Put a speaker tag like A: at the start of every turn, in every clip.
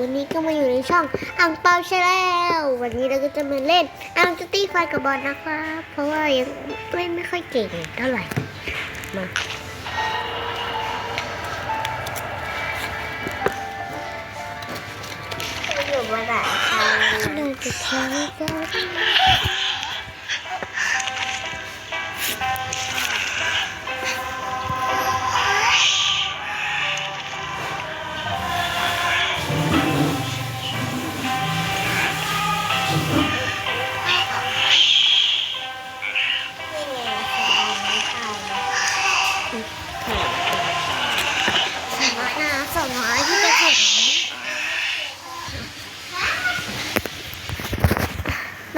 A: วันนี้ก็มาอยู่ในช่องอังเปาใช่แล้ววันนี้เราก็จะมาเล่นอังจะตีไฟกับบอลนะครับ เพราะว่ายังเล่นไม่ค่อยเก่งเท่าไหร่ มา
B: อยู่บนหลังคา
A: เราจะใช้กัน
B: นี่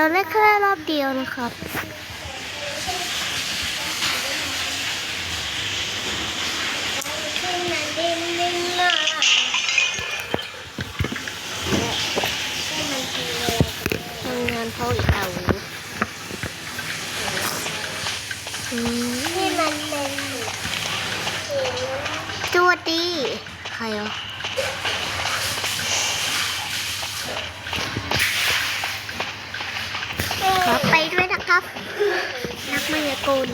A: เราเล่นแค่รอบเดียวนะครับ
B: ขึ้นมาดิ้นดิ้นมาให้มันทีเลย
A: ทำงานเขาอีกอาวุธอืม
B: ที่มันเป็นสี
A: จวดีใครอะขอไปด้วย นักมายากล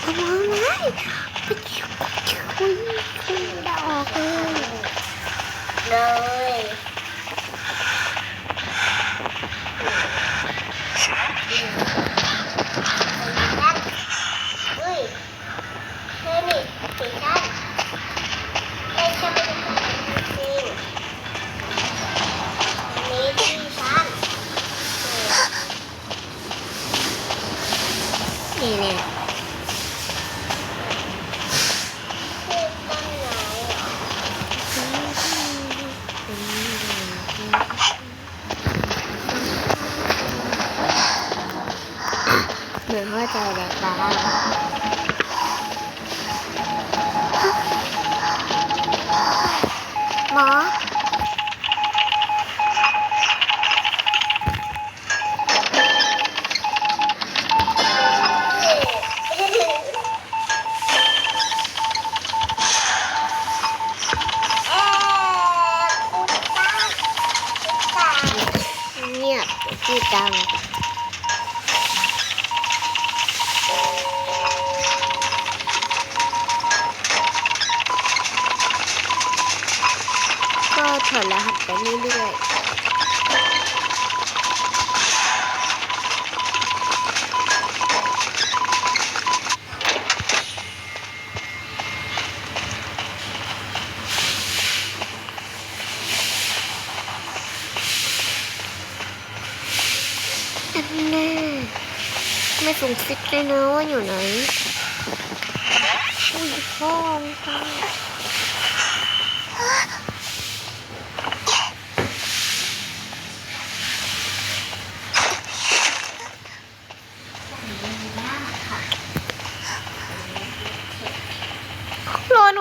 A: เอามาเลยไปชุบชุยชุยดอกเลย
B: เลยอุ้ยเฮ้ยนี่สีชัดเอ้ยฉันเป็นคนจริงอันนี้ที่ฉัน
A: นี่เนี่ย
B: คือต้นไม้เหรอ
A: เหมือนว่าจะแดกบ้าหมอ
B: เอ๊ะคุณตาคุณตา
A: เงียบพูดดัง ไปเรื่อยๆอันแน่ไม่สงสิทธิ์เลยนะว่าอยู่ไหน อุ้ยพ่อมงค่ะ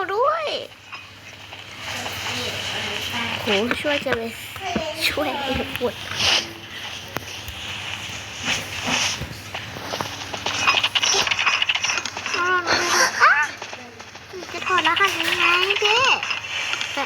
A: นูด้วยโหช่วยจะเลย ช่วยปวดรอหนูด้วยนะอะจะถอดรหัสยังไงเจ๊แต่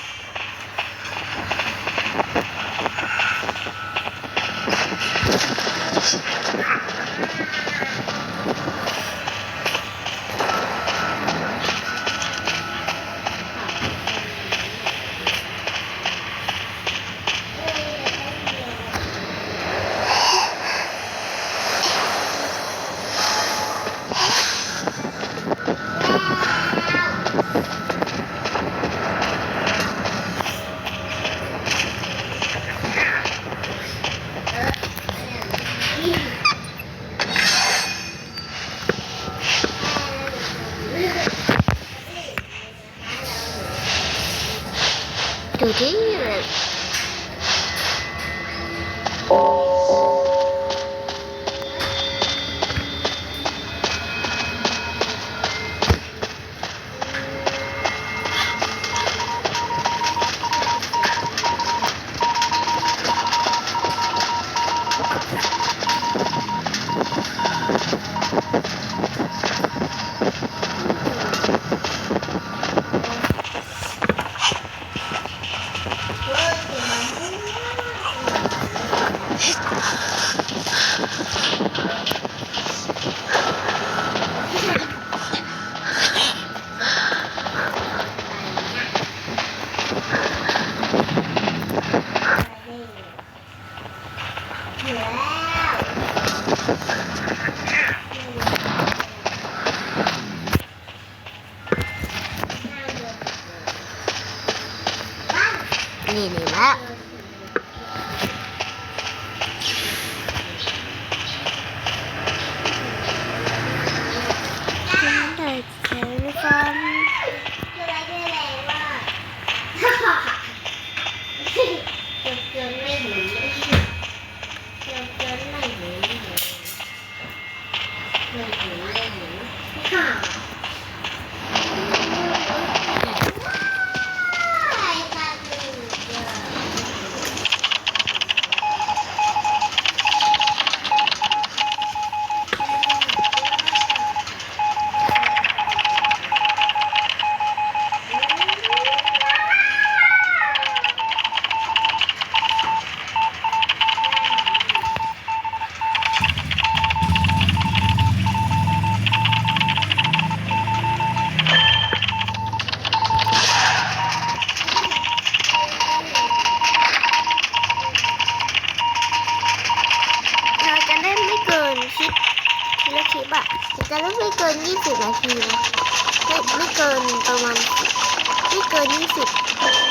A: ดู นี่ เกิน20อืม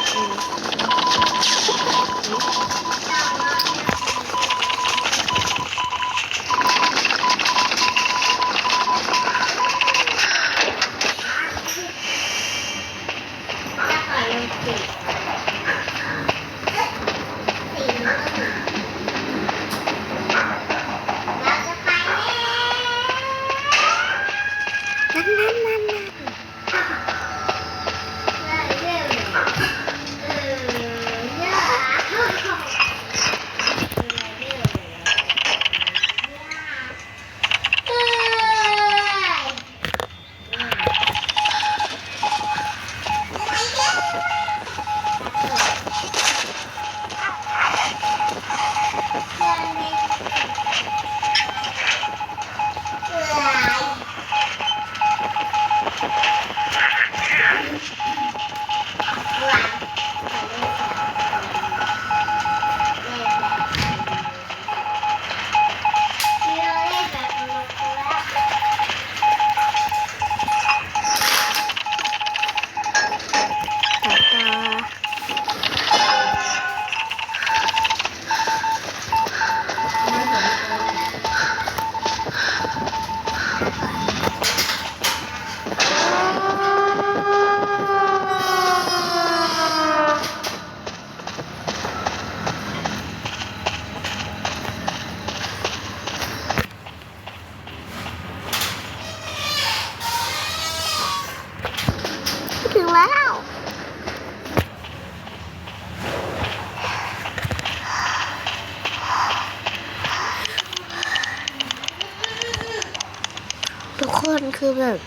A: คือแบบ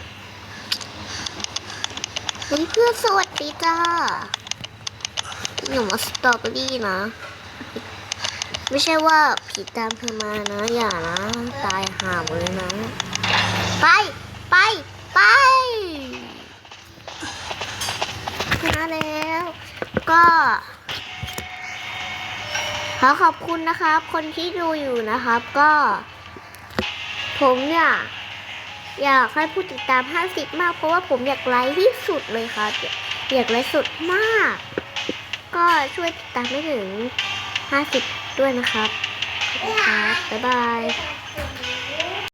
A: เฮ้ยเพื่อนสวัสดีจ้าหนูมาสตรอเบอรี่นะ ไม่ใช่ว่าผีตามเธอมานะ อย่านะ ตายห่าหมดเลยนะ ไปไปไปมาแล้ว ก็ขอขอบคุณนะครับ คนที่ดูอยู่นะครับ ก็ ผมเนี่ย อยากให้ผู้ติดตาม 50 มาก เพราะว่าผมอยากไลฟ์ที่สุดเลยครับ อยากไลฟ์สุดมาก ก็ช่วยติดตามให้ถึง 50 ด้วยนะครับบคุณครับบ๊ายบาย